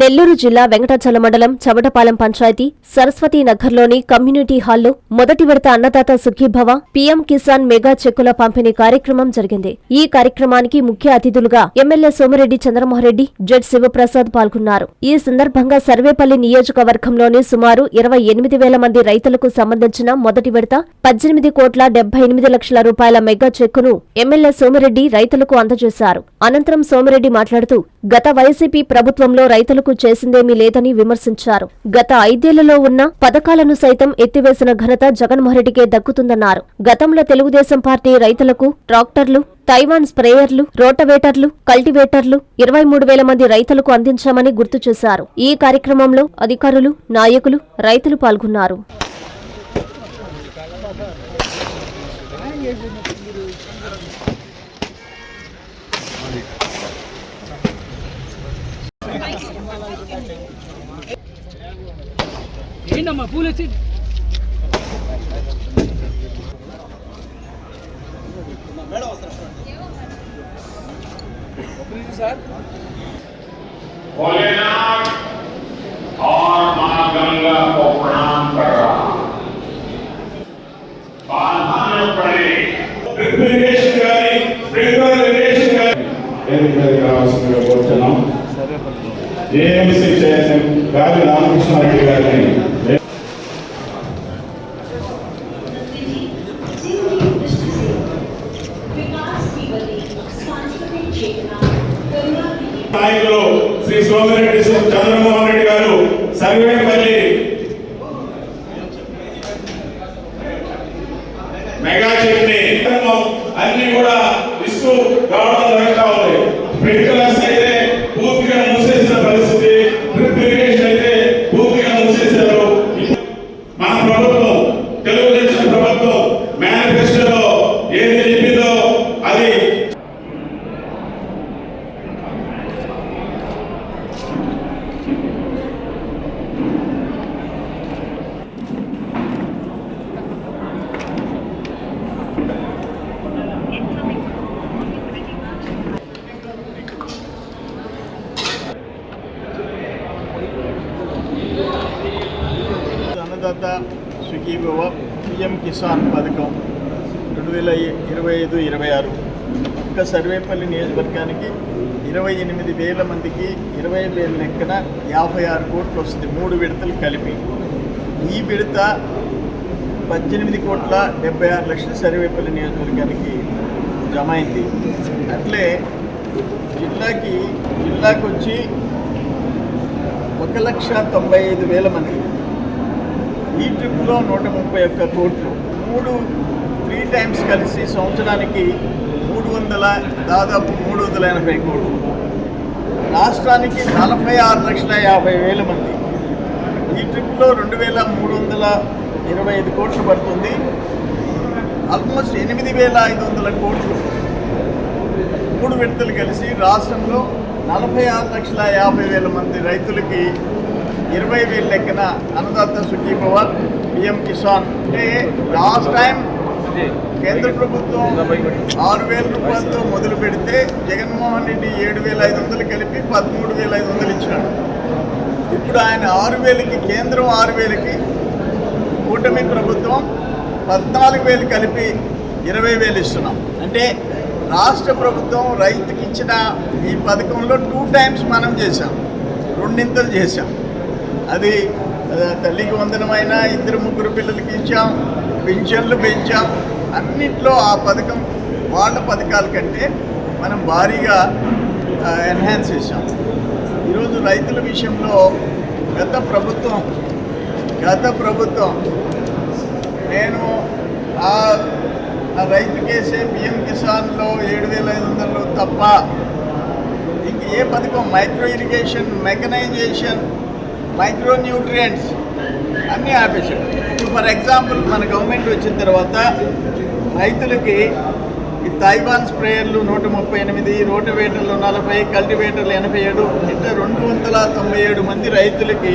నెల్లూరు జిల్లా వెంకటాచల మండలం చవటపాలెం పంచాయతీ సరస్వతి నగర్లోని కమ్యూనిటీ హాల్లో మొదటి విడత అన్నదాత సుఖీభవ పీఎం కిసాన్ మెగా చెక్కుల పంపిణీ కార్యక్రమం జరిగింది. ఈ కార్యక్రమానికి ముఖ్య అతిథులుగా ఎమ్మెల్యే సోమిరెడ్డి చంద్రమోహన్రెడ్డి జడ్ శివప్రసాద్ పాల్గొన్నారు. ఈ సందర్భంగా సర్వేపల్లి నియోజకవర్గంలోని సుమారు ఇరవై ఎనిమిది వేల మంది రైతులకు సంబంధించిన మొదటి విడత పద్దెనిమిది కోట్ల డెబ్బై ఎనిమిది లక్షల రూపాయల మెగా చెక్కును ఎమ్మెల్యే సోమిరెడ్డి రైతులకు అందజేశారు. అనంతరం సోమిరెడ్డి మాట్లాడుతూ గత వైసీపీ ప్రభుత్వంలో రైతులు రైతులకు చేసిందేమీ లేదని విమర్శించారు. గత ఐదేళ్ళలో ఉన్న పథకాలను సైతం ఎత్తివేసిన ఘనత జగన్మోహన్రెడ్డికే దక్కుతుందన్నారు. గతంలో తెలుగుదేశం పార్టీ రైతులకు ట్రాక్టర్లు తైవాన్ స్ప్రేయర్లు రోటవేటర్లు కల్టివేటర్లు ఇరవై మూడు వేల మంది రైతులకు అందించామని గుర్తు చేశారు. ఈ కార్యక్రమంలో అధికారులు నాయకులు రైతులు పాల్గొన్నారు. ఏంటమ్మా పూలు వచ్చి సార్ भोलेनाथ और मां गंगा को प्रणाम कर रहा बाधा न पड़े రిప్లికేషన్ కానీ స్ప్రింక్లర్ ఇరిగేషన్ కానీ ఎన్నికలకు రావాల్సిందిగా కోరుతున్నాం ఏఎంసీ చైర్మన్ గాలి రామకృష్ణారెడ్డి గారిని నాయకులు శ్రీ సోమిరెడ్డి చంద్రమోహన్ రెడ్డి గారు సర్వేపల్లి మెగా చెట్ని. అన్ని కూడా అన్నదాత సుఖీభవ పిఎం కిసాన్ పథకం రెండు వేల ఇరవై ఐదు ఇరవై ఆరు. ఒక్క సర్వేపల్లి నియోజకవర్గానికి ఇరవై ఎనిమిది వేల మందికి ఇరవై వేల లెక్కన యాభై ఆరు కోట్లు వస్తుంది. మూడు విడతలు కలిపి. ఈ విడత పద్దెనిమిది కోట్ల డెబ్బై ఆరు లక్షల సర్వేపల్లి నియోజకవర్గానికి జమ అయింది. అట్లే జిల్లాకి జిల్లాకు వచ్చి ఒక లక్ష తొంభై ఐదు వేల మంది ఈ ట్రిప్లో నూట ముప్పై ఒక్క కోట్లు. మూడు త్రీ టైమ్స్ కలిసి సంవత్సరానికి మూడు వందల దాదాపు మూడు వందల ఎనభై కోట్లు. రాష్ట్రానికి నలభై ఆరు లక్షల యాభై వేల మంది. ఈ ట్రిప్లో రెండు వేల మూడు వందల ఇరవై ఐదు కోట్లు పడుతుంది. ఆల్మోస్ట్ ఎనిమిది వేల ఐదు వందల కోట్లు. మూడు విడతలు కలిసి రాష్ట్రంలో నలభై ఆరు లక్షల యాభై వేల మంది రైతులకి ఇరవై వేల లెక్కన అన్నదాత సుఖీభవ పిఎం కిసాన్. అంటే లాస్ట్ టైం కేంద్ర ప్రభుత్వం ఆరు వేల రూపాయలతో మొదలు పెడితే జగన్మోహన్ రెడ్డి ఏడు వేల ఐదు వందలు కలిపి పదమూడు వేల ఐదు వందలు ఇచ్చినాడు ఇప్పుడు ఆయన ఆరు వేలకి కేంద్రం ఆరు వేలకి కూటమి ప్రభుత్వం పద్నాలుగు వేలు కలిపి ఇరవై వేలు ఇస్తున్నాం. అంటే రాష్ట్ర ప్రభుత్వం రైతుకి ఇచ్చిన ఈ పథకంలో టూ టైమ్స్ మనం చేశాం. రెండింతలు చేశాం. అది తల్లికి వందనమైన ఇద్దరు ముగ్గురు పిల్లలకి ఇచ్చాం పింఛన్లు పెంచాం. అన్నింటిలో ఆ పథకం వాళ్ళ పథకాల కంటే మనం భారీగా ఎన్హాన్స్ చేశాం. ఈరోజు రైతుల విషయంలో గత ప్రభుత్వం గత ప్రభుత్వం నేను ఆ ఆ రైతు కేసే పిఎం కిసాన్లో ఏడు వేల ఐదు వందలు తప్ప ఇంక ఏ పథకం? Micro irrigation mechanisation micro nutrients అన్నీ ఆపేశాడు. ఇప్పుడు ఫర్ ఎగ్జాంపుల్ మన గవర్నమెంట్ వచ్చిన తర్వాత రైతులకి ఈ తైవాన్ స్ప్రేయర్లు నూట ముప్పై ఎనిమిది రోటివేటర్లు నలభై కల్టివేటర్లు ఎనభై ఏడు ఇట్లా రెండు వందల తొంభై ఏడు మంది రైతులకి